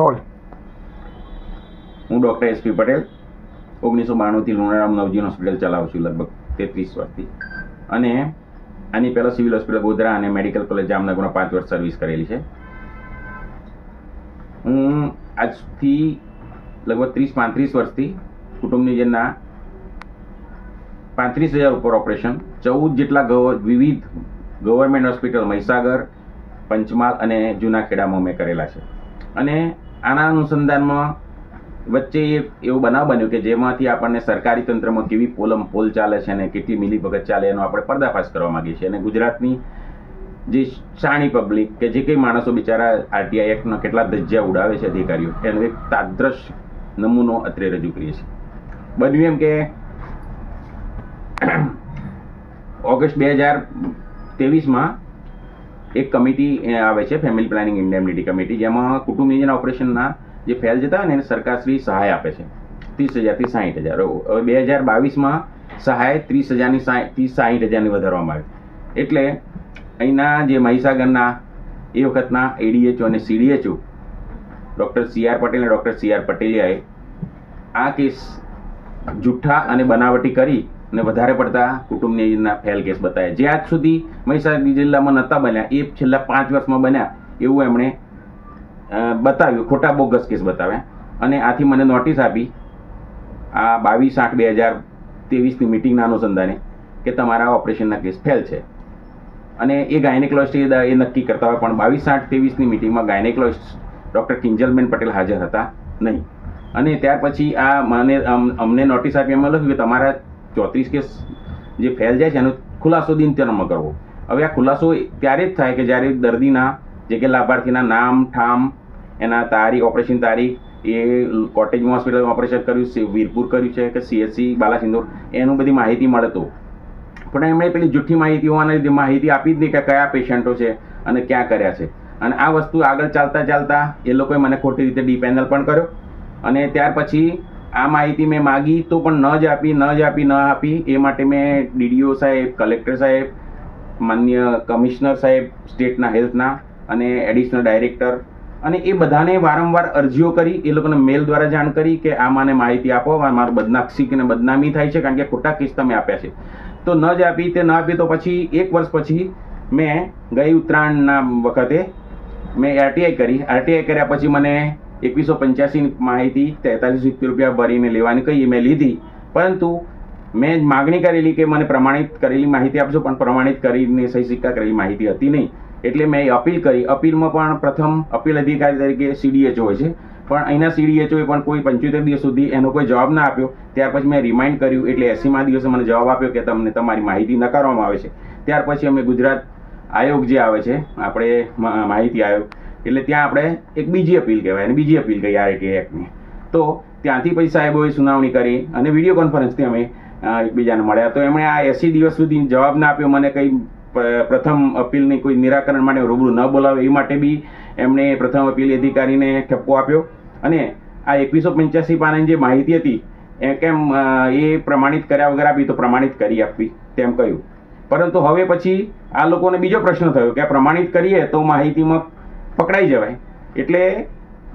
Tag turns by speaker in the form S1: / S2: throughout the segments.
S1: Role.
S2: હું doctor SP Patel, ઓગણીસો બાણુંથી લુણારામ નવજીવન hospital ચલાવું છું લગભગ તેત્રીસ વર્ષથી. અને આની પહેલાં સિવિલ હોસ્પિટલ ગોધરા અને મેડિકલ કોલેજ જામનગરમાં પાંચ વર્ષ સર્વિસ કરેલી છે. હું આજથી લગભગ ત્રીસ પાંત્રીસ વર્ષથી કુટુંબ નિયોજનના પાંત્રીસ હજાર ઉપર ઓપરેશન, ચૌદ જેટલા વિવિધ ગવર્મેન્ટ હોસ્પિટલ મહીસાગર, પંચમહાલ અને જૂના ખેડામાં મેં કરેલા છે. અને આના અનુસંધાનમાં વચ્ચે એક એવો બનાવ બન્યો કે જેમાંથી આપણને સરકારી તંત્રમાં કેવી પોલમ પોલ ચાલે છે અને કેટલી મિલીભગત ચાલે એનો આપણે પર્દાફાશ કરવા માંગીએ છીએ. અને ગુજરાતની જે શાણી પબ્લિક કે જે કંઈ માણસો બિચારા આરટીઆઈ એક્ટના કેટલા ધજ્જા ઉડાવે છે અધિકારીઓ, એનો એક તાદ્રશ નમૂનો અત્રે રજૂ કરીએ છીએ. બન્યું એમ કે ઓગસ્ટ બે હજાર ત્રેવીસમાં એક કમિટી આવે છે ફેમિલી પ્લાનિંગ ઇન્ડેમનિટી કમિટી જેમાં કુટુંબ નિયોજન ઓપરેશનના જે ફેલ જતા હોય ને એને સરકારશ્રી સહાય આપે છે. ત્રીસ હજારથી સાહીઠ હજાર. હવે બે હજાર બાવીસમાં સહાય ત્રીસ હજારની ત્રીસ સાહીઠ હજારની વધારવામાં આવી. એટલે અહીંના જે મહીસાગરના એ વખતના એડીએચઓ અને CDHO doctor C R Patel અને ડૉક્ટર સી આર પટેલિયાએ આ કેસ જુઠ્ઠા અને બનાવટી કરી અને વધારે પડતા કુટુંબ નિયોજનના ફેલ કેસ બતાવ્યા જે આજ સુધી મહીસાગર જિલ્લામાં નહોતા બન્યા, એ છેલ્લા પાંચ વર્ષમાં બન્યા, એવું એમણે બતાવ્યું, ખોટા બોગસ કેસ બતાવ્યા. અને આથી મને નોટિસ આપી, આ બાવીસ આઠ બે હજાર ત્રેવીસની મિટિંગના અનુસંધાને, કે તમારા ઓપરેશનના કેસ ફેલ છે. અને એ ગાયનેકોલોજિસ્ટ એ નક્કી કરતા હોય, પણ બાવીસ આઠ ત્રેવીસની મિટિંગમાં ગાયનેકોલોજિસ્ટ ડૉક્ટર કિંજલબેન પટેલ હાજર હતા નહીં. અને ત્યાર પછી આ મને અમને નોટિસ આપી, એમાં લખ્યું કે તમારા ચોત્રીસ કેસ જે ફેલ જાય છે, એનો ખુલાસો દિનચર્યામાં કરવો. હવે આ ખુલાસો ત્યારે જ થાય કે જ્યારે દર્દીના, જે કે લાભાર્થીના નામ, ઠામ, એના તારીખ, ઓપરેશન તારીખ, એ કોટેજ હોસ્પિટલમાં ઓપરેશન કર્યું વીરપુર કર્યું છે, કે સીએસસી, બાલાસિંદોર, એનું બધી માહિતી મળે તો. પણ એમણે પેલી જુઠ્ઠી માહિતી હોવાના માહિતી આપી જ નહીં કે કયા પેશન્ટો છે અને ક્યાં કર્યા છે. અને આ વસ્તુ આગળ ચાલતા ચાલતા એ લોકોએ મને ખોટી રીતે ડીપેનલ પણ કર્યો. અને ત્યાર પછી આ માહિતી મેં માગી તો પણ ન જ આપી, ન જ આપી, ન આપી. એ માટે મેં ડીડીઓ સાહેબ, કલેક્ટર સાહેબ, માન્ય કમિશનર સાહેબ, સ્ટેટના હેલ્થના અને એડિશનલ ડાયરેક્ટર અને એ બધાને વારંવાર અરજીઓ કરી. એ લોકોને મેલ દ્વારા જાણ કરી કે આ મને માહિતી આપો મારું બદનાક્ષી અને બદનામી થાય છે કારણ કે ખોટા કેસ તમે આપ્યા છે. તો ન જ આપી, તે ન આપી તો પછી એક વર્ષ પછી મેં ગઈ ઉત્તરાયણના વખતે મેં આરટીઆઈ કરી. આરટીઆઈ કર્યા પછી મને એકવીસો પંચ્યાસી માહિતી તેતાલીસ રૂપિયા ભરીને લેવાની કહીએ મેં લીધી. પરંતુ મેં માગણી કરેલી કે મને પ્રમાણિત કરેલી માહિતી આપજો, પણ પ્રમાણિત કરીને સહી સિક્કા કરેલી માહિતી હતી નહીં. એટલે મેં અપીલ કરી. અપીલમાં પણ પ્રથમ અપીલ અધિકારી તરીકે સીડીએચઓ હોય છે. પણ અહીંના સીડીએચઓએ પણ કોઈ પંચોતેર દિવસ સુધી એનો કોઈ જવાબ ના આપ્યો. ત્યાર પછી મેં રિમાઇન્ડ કર્યું. એટલે એસીમાં દિવસે મને જવાબ આપ્યો કે તમને તમારી માહિતી નકારવામાં આવે છે. ત્યાર પછી અમે ગુજરાત આયોગ જે આવે છે, આપણે માહિતી આયોગ એટલે ત્યાં આપણે એક બીજી અપીલ કહેવાય અને બીજી અપીલ કહી આરટીઆઈ એક્ટની તો ત્યાંથી પછી સાહેબોએ સુનાવણી કરી અને વીડિયો કોન્ફરન્સથી અમે એકબીજાને મળ્યા. તો એમણે આ એસી દિવસ સુધી જવાબ ના આપ્યો. મને કંઈ પ્રથમ અપીલની કોઈ નિરાકરણ માટે રૂબરૂ ન બોલાવે એ માટે બી એમણે પ્રથમ અપીલ અધિકારીને ઠપકો આપ્યો. અને આ એકવીસો પંચ્યાસી પાનાની જે માહિતી હતી, એ કેમ એ પ્રમાણિત કર્યા વગર આપી તો પ્રમાણિત કરી આપવી તેમ કહ્યું. પરંતુ હવે પછી આ લોકોને બીજો પ્રશ્ન થયો કે પ્રમાણિત કરીએ તો માહિતીમાં પકડાઈ જવાય. એટલે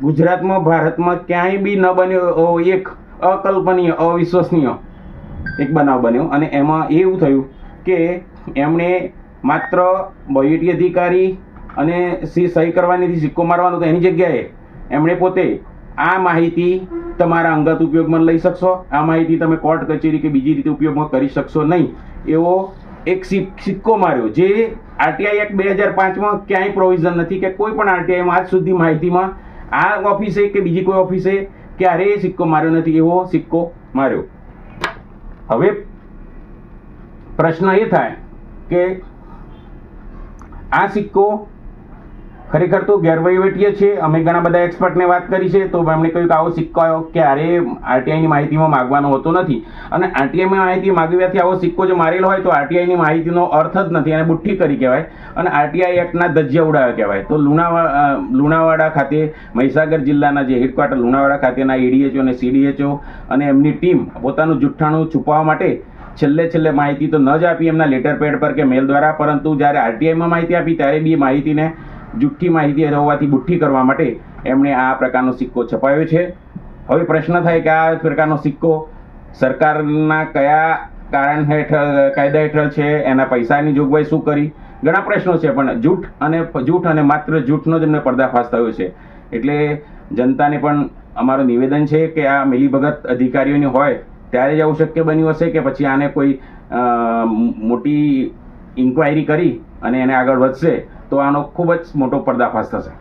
S2: ગુજરાતમાં, ભારતમાં ક્યાંય બી ન બન્યો એક અકલ્પનીય, અવિશ્વસનીય એક બનાવ બન્યો. અને એમાં એવું થયું કે એમણે માત્ર બોયટી અધિકારી અને સી સહી કરવાની સિક્કો મારવાનો તો એની જગ્યાએ એમણે પોતે આ માહિતી તમારા અંગત ઉપયોગમાં લઈ શકશો. આ માહિતી તમે કોર્ટ કચેરી કે બીજી રીતે ઉપયોગમાં કરી શકશો નહીં. એવો એક સિક- સિક્કો માર્યો જે આરટીઆઈ એક્ટ બે હજાર પાંચમાં ક્યાંય પ્રોવિઝન નથી કે કોઈ પણ આરટીઆઈમાં આજ સુધી માહિતીમાં આ ઓફિસે કે બીજી કોઈ ઓફિસે ક્યારેય સિક્કો માર્યો નથી, એવો સિક્કો માર્યો. હવે પ્રશ્ન એ થાય કે આ સિક્કો ખરેખર તો ગેરવહીવટીય છે. અમે ઘણા બધા એક્સપર્ટને વાત કરી છે, તો એમણે કહ્યું કે આવો સિક્કો ક્યારે આરટીઆઈની માહિતીમાં માગવાનો હોતો નથી. અને આરટીઆઈમાં માહિતી માગવ્યાથી આવો સિક્કો જો મારેલો હોય, તો આરટીઆઈની માહિતીનો અર્થ જ નથી. અને બુઠ્ઠી કરી કહેવાય. અને આરટીઆઈ એક્ટના ધજ્જા ઉડાવ્યા કહેવાય. તો લુણાવા લુણાવાડા ખાતે, મહીસાગર જિલ્લાના જે હેડક્વાર્ટર લુણાવાડા ખાતેના એડીએચઓ અને સીડીએચઓ અને એમની ટીમ પોતાનું જુઠ્ઠાણું છુપાવવા માટે છેલ્લે છેલ્લે માહિતી તો ન જ આપી એમના લેટર પેડ પર કે મેલ દ્વારા, પરંતુ જ્યારે આરટીઆઈમાં માહિતી આપી ત્યારે બી માહિતીને જુઠ્ઠી માહિતી હોવાથી બુઠ્ઠી કરવા માટે એમણે આ પ્રકારનો સિક્કો છપાયો છે. હવે પ્રશ્ન થાય કે આ પ્રકારનો સિક્કો સરકારના કયા કારણ હેઠળ, કાયદા હેઠળ છે, એના પૈસાની જોગવાઈ શું કરી? ઘણા પ્રશ્નો છે, પણ જૂઠ અને જૂઠ અને માત્ર જૂઠનો જ એમને પર્દાફાશ થયો છે. એટલે જનતાને પણ અમારું નિવેદન છે કે આ મિલીભગત અધિકારીઓની હોય ત્યારે જ આવું શક્ય બન્યું હશે કે પછી આને કોઈ મોટી ઇન્ક્વાયરી કરી અને એને આગળ વધશે, તો આનો ખૂબ જ મોટો પર્દાફાશ થશે.